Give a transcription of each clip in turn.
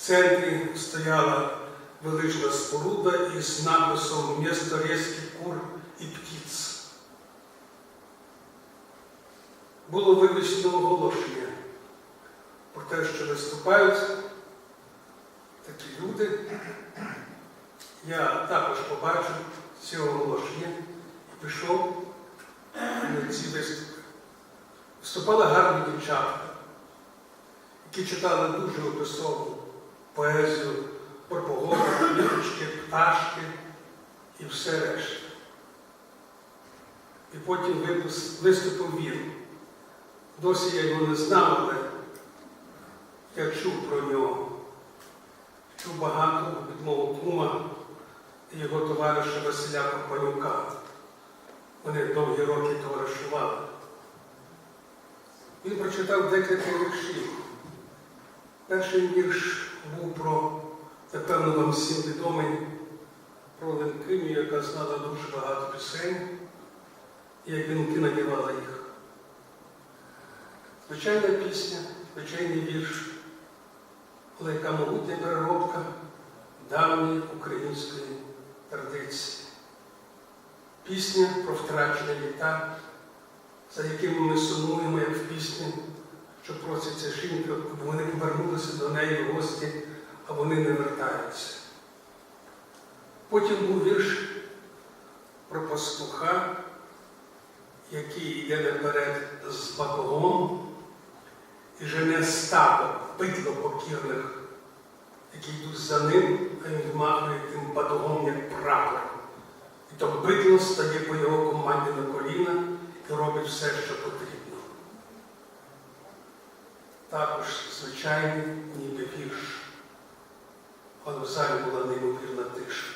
центрі стояла велична споруда із написом «Місто резких кур і птиць». Було вивішено оголошення про те, що виступають такі люди. Я також побачив ці оголошення і пішов на ці виступи. Виступали гарні дівчатка, які читали дуже описову поезію про погоду, квіточки, пташки і все решта. І потім виступив він. Досі я його не знав, але я чув про нього. Чув багато від мого кума і його товариша Василя Копанюка. Вони довгі роки товаришували. Він прочитав декілька віршів. Перший вірш був про, напевно, вам всім відомий, про Ленкиню, яка знала дуже багато пісень, і як вінки надівала їх. Звичайна пісня, звичайний вірш, але яка могутня переробка давньої української традиції. Пісня про втрачені літа, за якими ми сумуємо, як в пісні, що проситься жінка, аби вони повернулися до неї в гості, а вони не вертаються. Потім був вірш про пастуха, який йде наперед з батогом і жене стадо бидло покірних, які йдуть за ним, а він вмахує тим батогом, як прапор. І то бидло стає по його команді на коліна і робить все, що потрібно. Також звичайний ніби вірш. Але в залі була неймовірна тиша.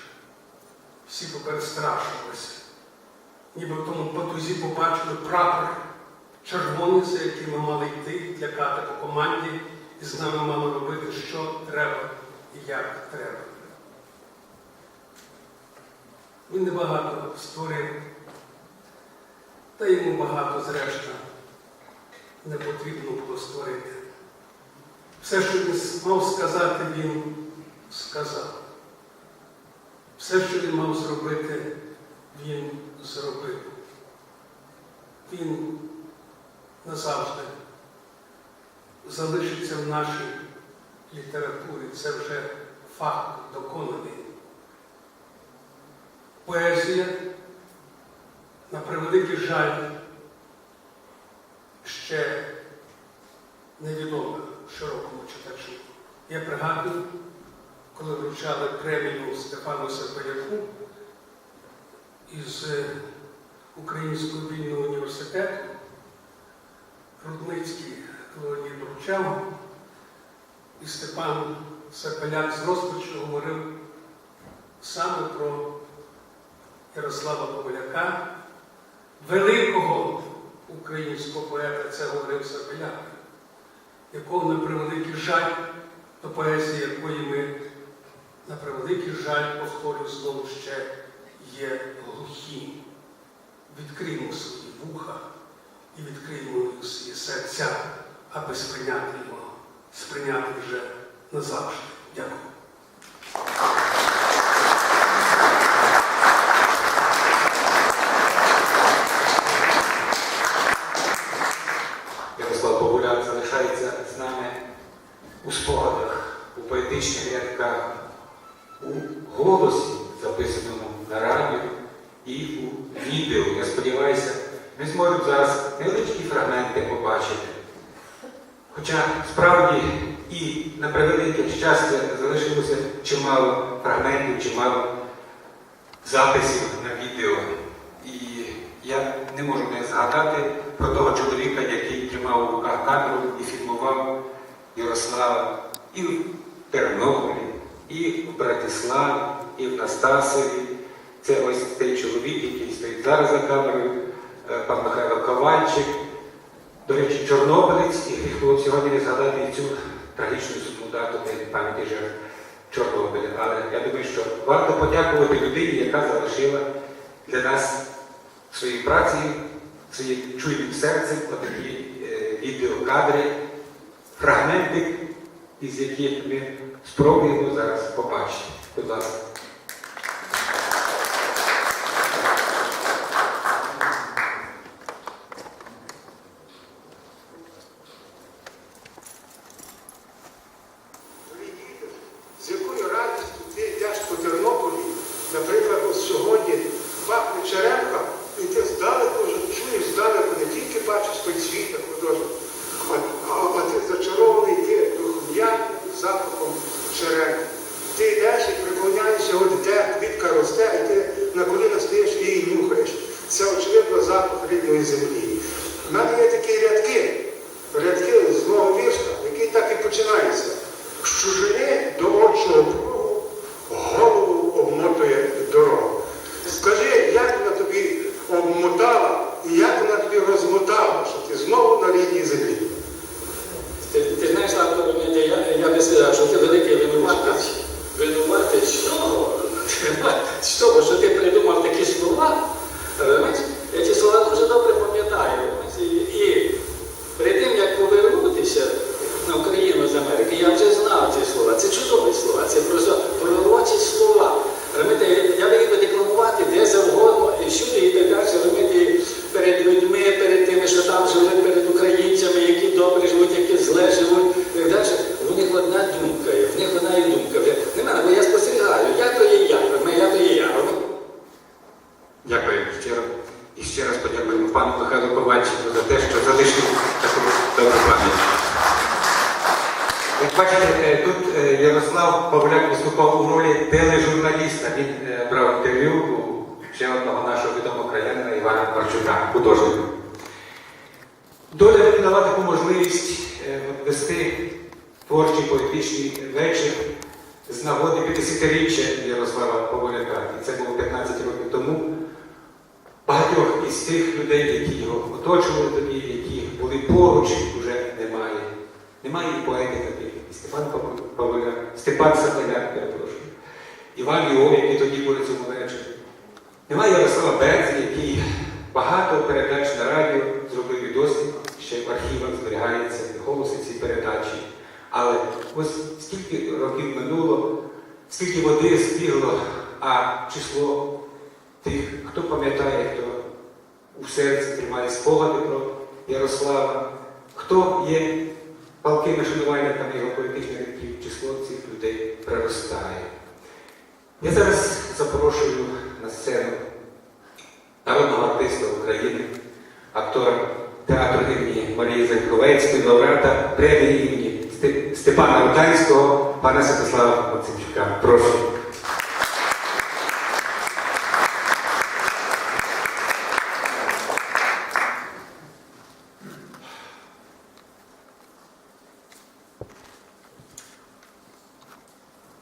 Всі поперестрашувалися. Ніби в тому потузі побачили прапор червоний, за яким ми мали йти, лякати по команді, і з нами мали робити, що треба і як треба. Він небагато створив, та йому багато зрешта не потрібно було створити. Все, що він мав сказати, він сказав. Все, що він мав зробити, він зробив. Він назавжди залишиться в нашій літературі. Це вже факт доконаний. Поезія, на превеликий жаль, Я пригадую, коли вручали премію Стефану Сербаяку із е, Українського вільного університету, Рудницький Леонід вручав, і Степан Серпеляк з розпачу говорив саме про Ярослава Коваляка, великого українського поета, це говорив Серпеляк, якого на превеликий жаль, до поезії якої ми на превеликий жаль, повторюю знову ще, є глухі. Відкриємо свої вуха і відкриємо свої серця, аби сприйняти його, сприйняти вже назавжди. Дякую. Ярослав Богуляк залишається з нами у спогадах, у поетичних рядках, у голосі, записаному на радіо і у відео. Я сподіваюся, ми зможемо зараз невеличкі фрагменти побачити. Хоча справді і на превелике щастя залишилося чимало фрагментів, чимало записів на відео. І я не можу не згадати про того чоловіка, який тримав у руках камеру і фільмував Ярослава і в Тернополі, і в Братиславі, і в Настасові. Це ось цей чоловік, який стоїть зараз за камерою, е, пан Михайло Ковальчик. До речі, Чорнобилець, і хто сьогодні не згадати і цю трагічну сумну дату пам'яті жертв Чорнобиля. Але я думаю, що варто подякувати людині, яка залишила для нас своєю працею, своїм чуйним серцем отакі е, відеокадри, фрагменти із яких ми спробуємо зараз побачити. Будь ласка. З якою радістю ти йдеш по Тернополі, наприклад, ось сьогодні пахне черемка, і ти здалеку вже чуєш здалеку, не тільки бачиш той цвіт художник, а, а, а ти зачарований ти духм'яним запахом черемки. Ти йдеш і приклоняєшся, от де квітка росте, і ти на коліна стоїш і її нюхаєш. Це очевидно запах рідної землі. У мене є такі рядки, з мого вірша, який так і починається. З чужини до очого кругу голову обмотує дорога. Скажи, як вона тобі обмотала і як вона тобі розмотала, що ти знову на рідній землі. Ти, ти знаєш, Славко, Романе, я, я би сказав, що ти великий винуватець. Винуватець чого? З того, що ти придумав такі слова, розумієш? я ці слова дуже добре пам'ятаю. розумієш? І, і перед тим, як повернутися на Україну з Америки, я вже знав ці слова. Це чудові слова, це просто пророчі слова. Розумієте, я міг би декламувати де завгодно, і всюди і так далі, розумієте, перед людьми, перед тими, що там жили, перед українцями, які добре живуть, які зле живуть, і так далі. У них одна думка, є, в них одна і думка. Не мене, бо я спостерігаю, я то є я, розумієте, я то є я. розумієте? Дякую щиро. І ще раз подякуємо пану Михайлу Ковальчику за те, що залишив таку добру пам'ять. Як бачите, е, тут е, Павляк виступав у ролі тележурналіста. Він е, брав інтерв'ю у ще одного нашого відомого краянина Івана Марчука, художника. Доля мені дала таку можливість е, вести творчий поетичний вечір з нагоди 50-річчя Ярослава Поволяка. І це було 15 років тому. Багатьох із тих людей, які його оточували тоді, які були поруч, вже немає. Немає і і Степан Пав- Степан Сапеляк, перепрошую, Іван Йов, який тоді був цьому вечорі. Немає Ярослава Берзі, який багато передач на радіо зробив і досі, ще в архівах зберігається, голоси ці передачі. Але ось скільки років минуло, скільки води збігло, а число тих, хто пам'ятає, хто у серці тримає спогади про Ярослава, хто є палкими там його політичних рядків, число цих людей приростає. Я зараз запрошую на сцену народного артиста України, актора театру імені Марії Заньковецької, лауреата премії імені Степана Руданського, пана Святослава Максимчука. Прошу.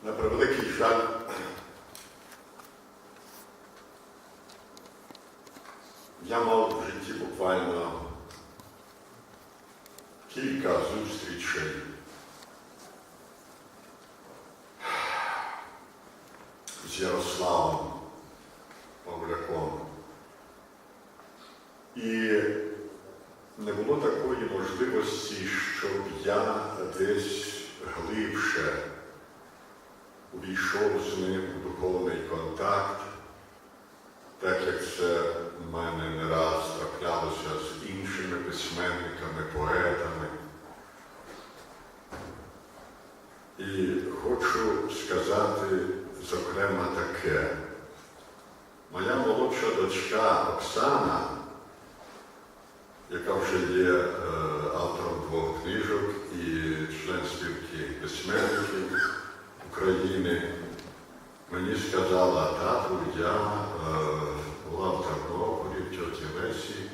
На превеликий жаль, я мав в житті буквально кілька зустрічей. З Ярославом Павляком. І не було такої можливості, щоб я десь глибше увійшов з ним у духовний контакт, так як це в мене не раз траплялося з іншими письменниками, поетами. І хочу сказати, зокрема, таке. Моя молодша дочка Оксана, яка вже є е, автором двох книжок і член спілки письменників, України мені сказала, тату, я е, була в Тернополі, в тьоті Лесі,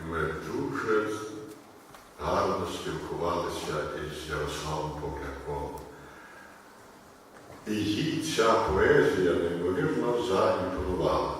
і ми дуже гарно спілкувалися із Ярославом Попляком. І їй ця поезія неймовірно заімпонувала.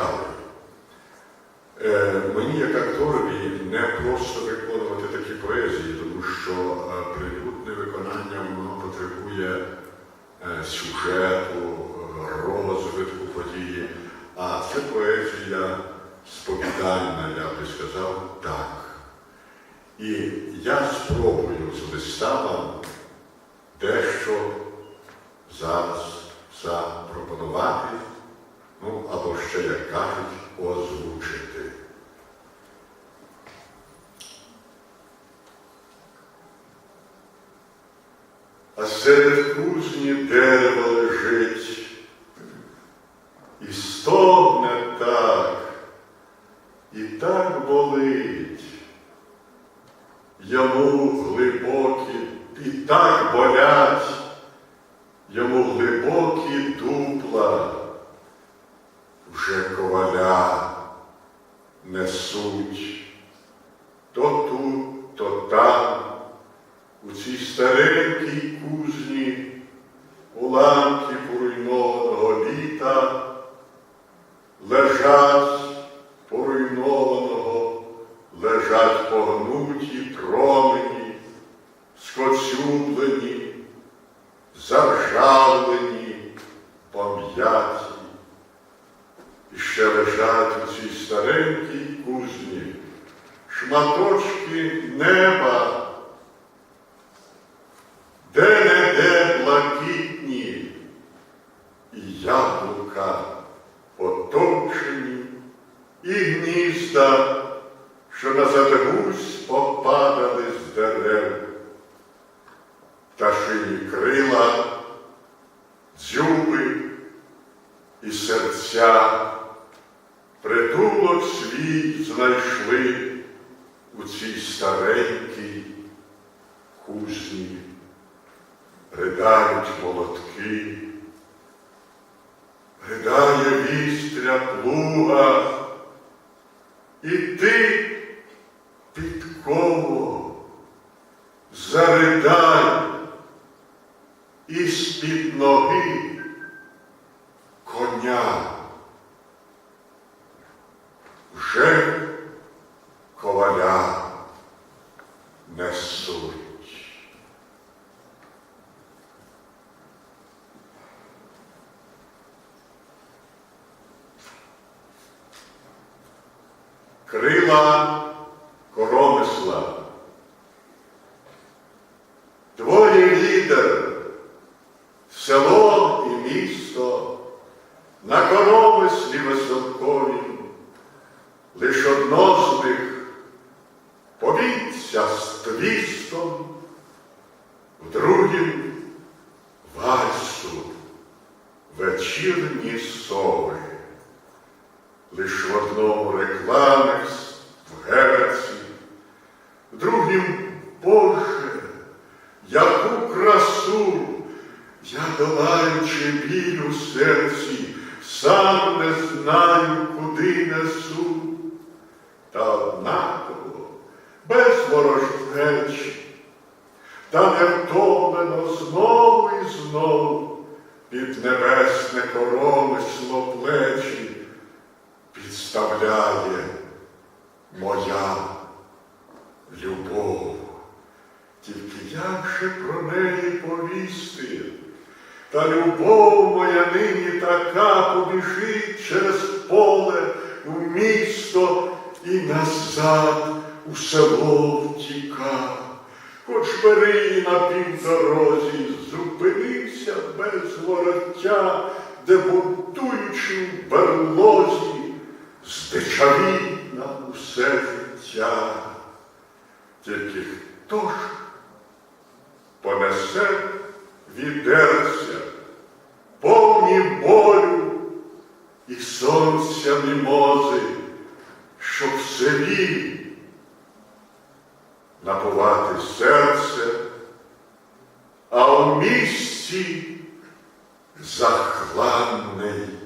Цікавий. Е, мені, як акторові, не просто виконувати такі поезії, тому що е, прилюдне виконання воно потребує е, сюжету, е, розвитку події, а це поезія сповідальна, я би сказав, так. І я спробую з листа вам дещо зараз запропонувати, ну або ще, як кажуть, озвучити. А серед кузні дерево лежить, і стогне так, і так болить. Йому глибокі і так болять, йому глибокі дупла пташині шиї дзюби підставляє моя любов. Тільки як же про неї повісти? Та любов моя нині така побіжить через поле в місто і назад у село втіка. Хоч бери на півдорозі, зупинився без вороття, де будуючи в берлозі, здичаві на усе життя, тільки хто ж понесе відерця, повні болю і сонця мімози, щоб в селі напувати серце, а в місті захланний.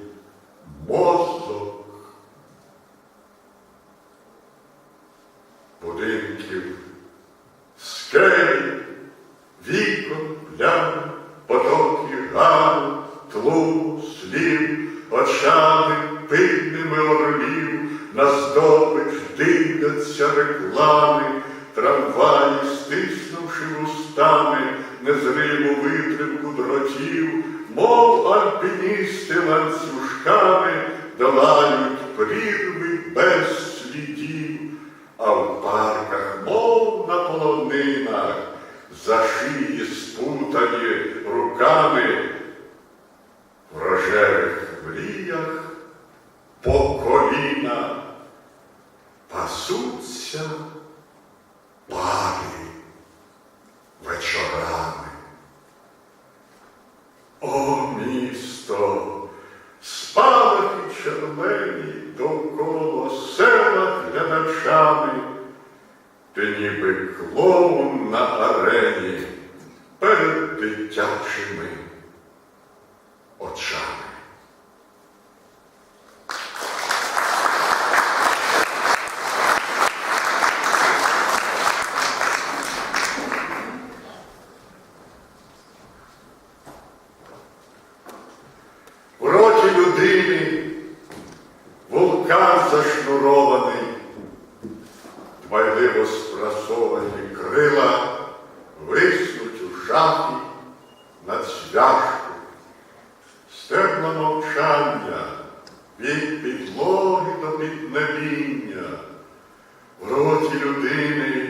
Redeeming.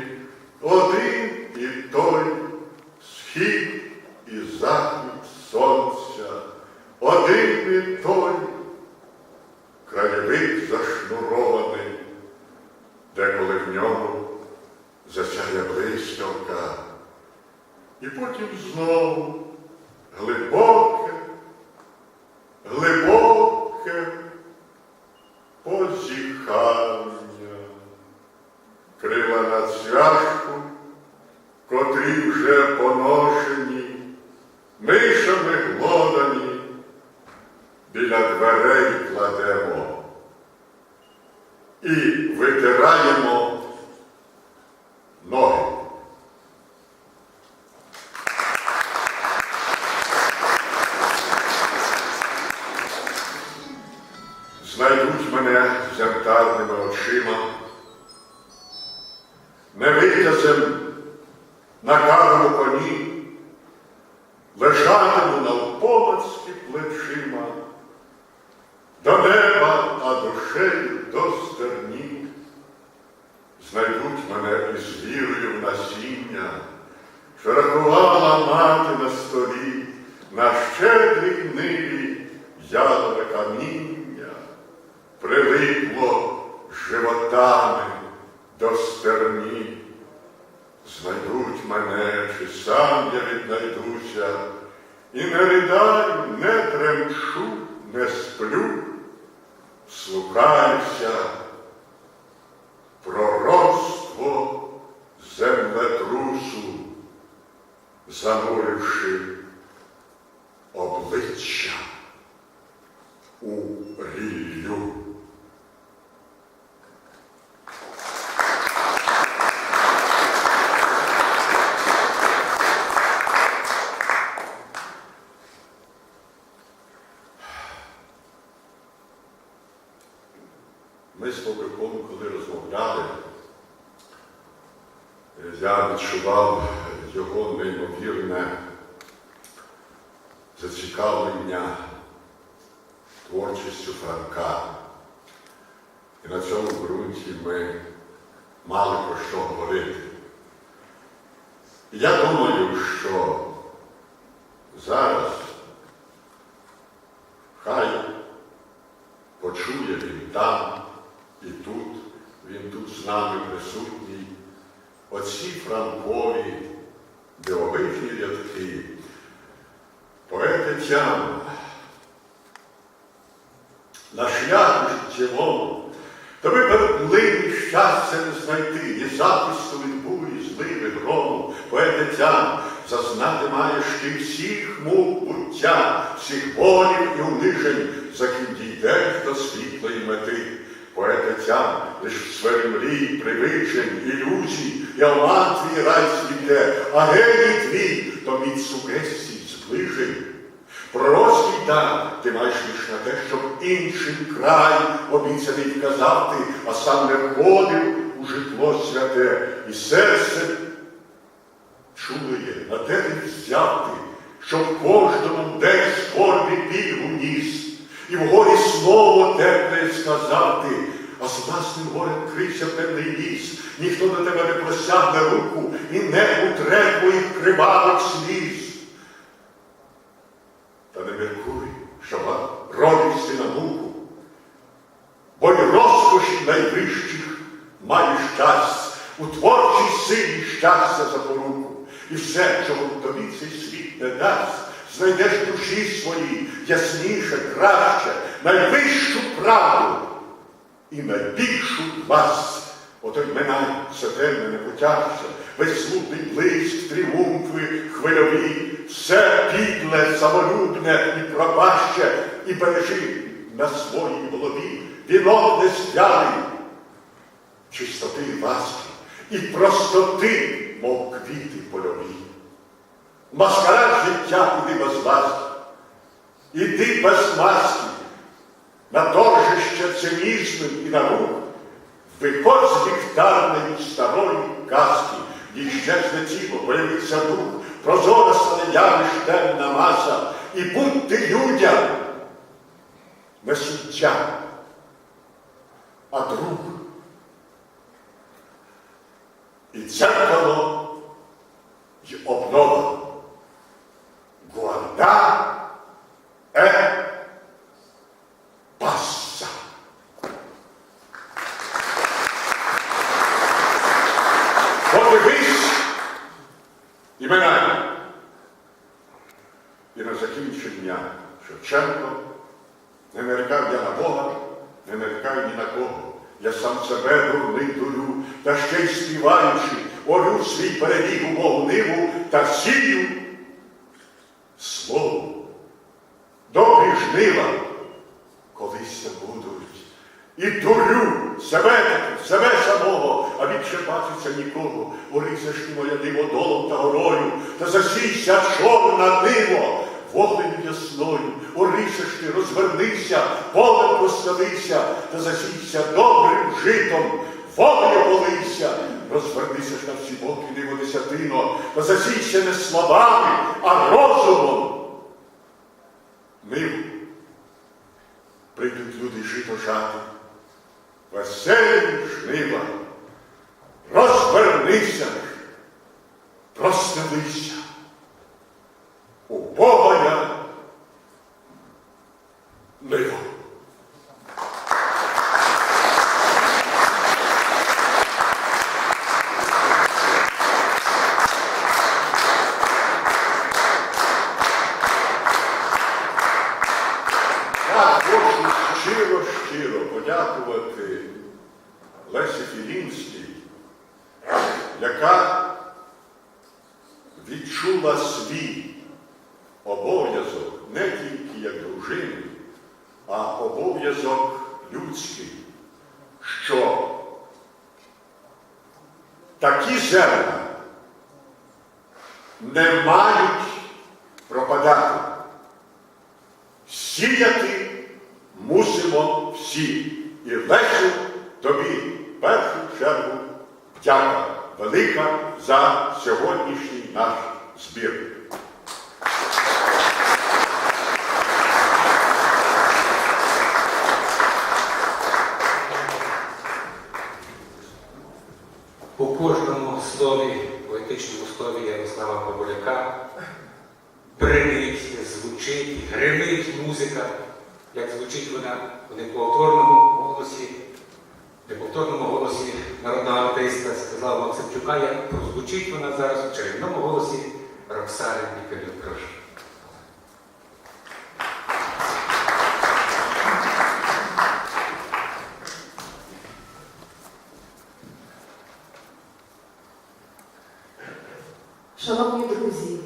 мене з янтарними очима, невитязем на карому коні, лежатиму на навпомацьки плечима, до неба, та душею до стерні, знайдуть мене із вірою в насіння, що рахувала мати на столі, на щедрій ниві ялове каміння прилипло животами до стерні. Знайдуть мене, чи сам я віднайдуся, і не ридай не тремчу, не сплю, слухаюся пророцтво землетрусу, зануривши обличчя. життям, на шляху життєвому, Тоби передли щастя не знайти, ні запису від бурі, зливи, грому, поетицям, зазнати маєш ти всіх мук буття, всіх болів і унижень, за ким дійдеш до світлої мети. Поетицям лиш в сфері мрій, привичень, ілюзій, я матві рай світе, а геній твій, то від сугестій зближень. Пророцький дар ти маєш лиш на те, щоб іншим край обіцяний вказати, а сам не входив у житло святе, і серце чує, на де ти взяти, щоб кожному день скорбі пільгу ніс, і в горі слово тепле сказати, а з власним горем крився певний ліс, ніхто на тебе не просягне руку і не утре твоїх кривавих сліз. Та не міркуй, що вам родився на муку, бо й розкоші найвищих маєш час, у творчій силі щастя запоруку, і все, чого тобі цей світ не дасть, знайдеш душі своїй ясніше, краще, найвищу правду і найбільшу вас. Ото й минай все темне не потягся, весь смутний блиск, тріумфи, хвильові, все підле, самолюбне і пропаще, і бережи на своїй голові вінок несвялий, чистоти ласки, і простоти, мов квіти польові. Маскарад життя іди без ласки, іди без маски, на торжище цинізмом і наук, виходь з ліхтарної старої казки, і щезне тіло, появиться дух, прозора стане темна маса, і будь ти людям. Не суддя, а друг. І дзеркало, і обнова. Гуарда е пасса. Подивись і минай. І на закінчення Шевченко не нарікав я на Бога, не нарікаю ні на кого. Я сам себе дурний дурю, та ще й співаючи, орю свій перебіг у Богу ниву та сію слово. Добрі жнива колись будуть. І дурю себе, себе самого, а бачиться нікого. Орися ж ти моя диво долом та горою, та засійся чорна диво, вогнем ясною. Орися ж ти, розвернися, полем постелися, та засійся добрим житом, водою полися. Розвернися ж на всі боки, диво десятино, та засійся не словами, а розумом. Мив прийдуть люди жито жати, веселі жнива, розвернися, ж, простелися. У Бога я нива. Я хочу щиро-щиро подякувати Лесі Філінській, яка відчула свій обов'язок не тільки як дружини, а обов'язок людський, що такі зерна не мають пропадати. Сіяти мусимо всі. І Лесю тобі в першу чергу дяка велика за сьогоднішній наш збір. У кожному слові, поетичному слові Ярослава Бабуляка бринить, звучить, гримить музика, як звучить вона в неповторному голосі, неповторному голосі народного артиста Сказала Максимчука, як прозвучить вона зараз в чарівному голосі Роксари Ніколюк. Прошу. Шановні друзі,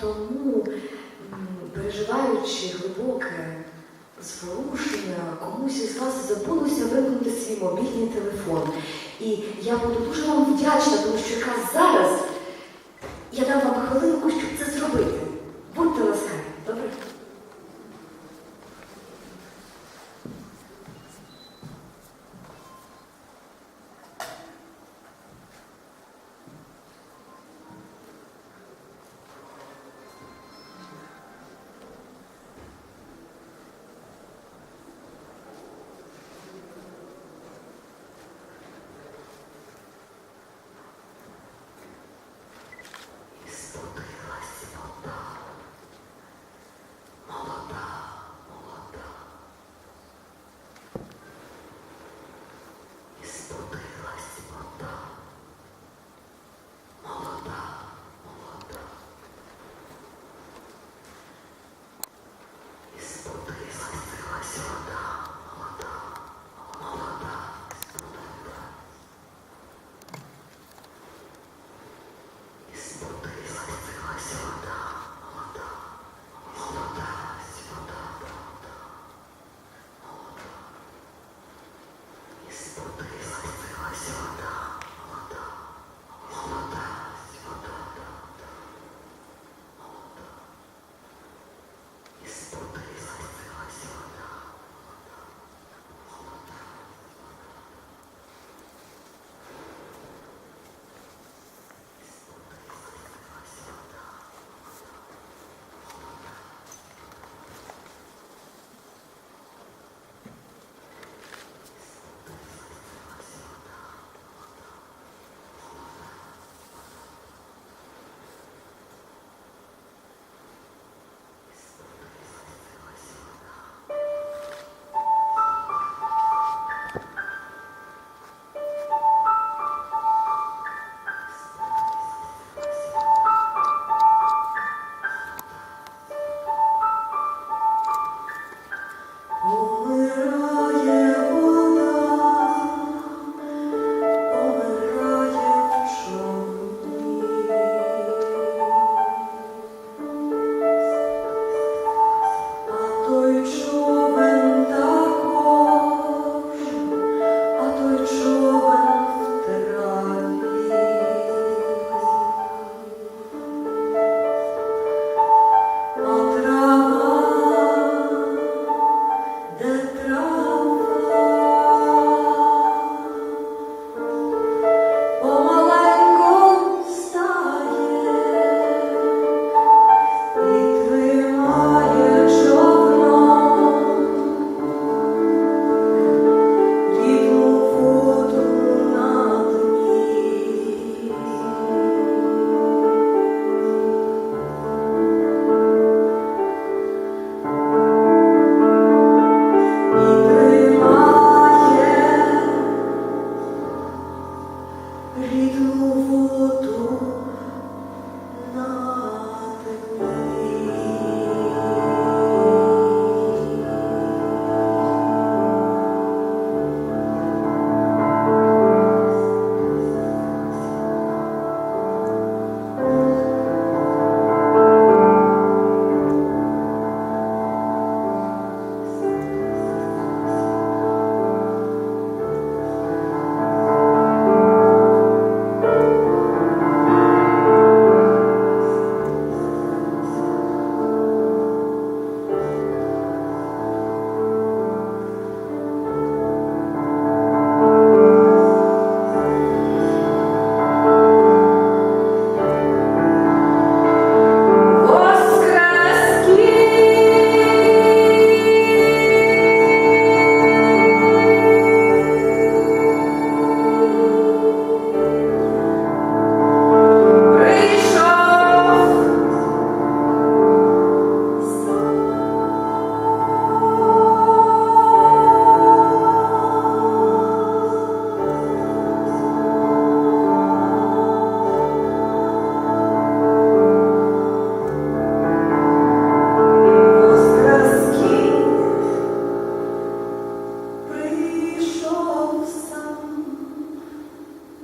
тому, м, переживаючи глибоке зворушення, комусь із вас забулося вимкнути свій мобільний телефон. І я буду дуже вам вдячна, тому що якраз зараз я дам вам хвилинку, щоб це зробити.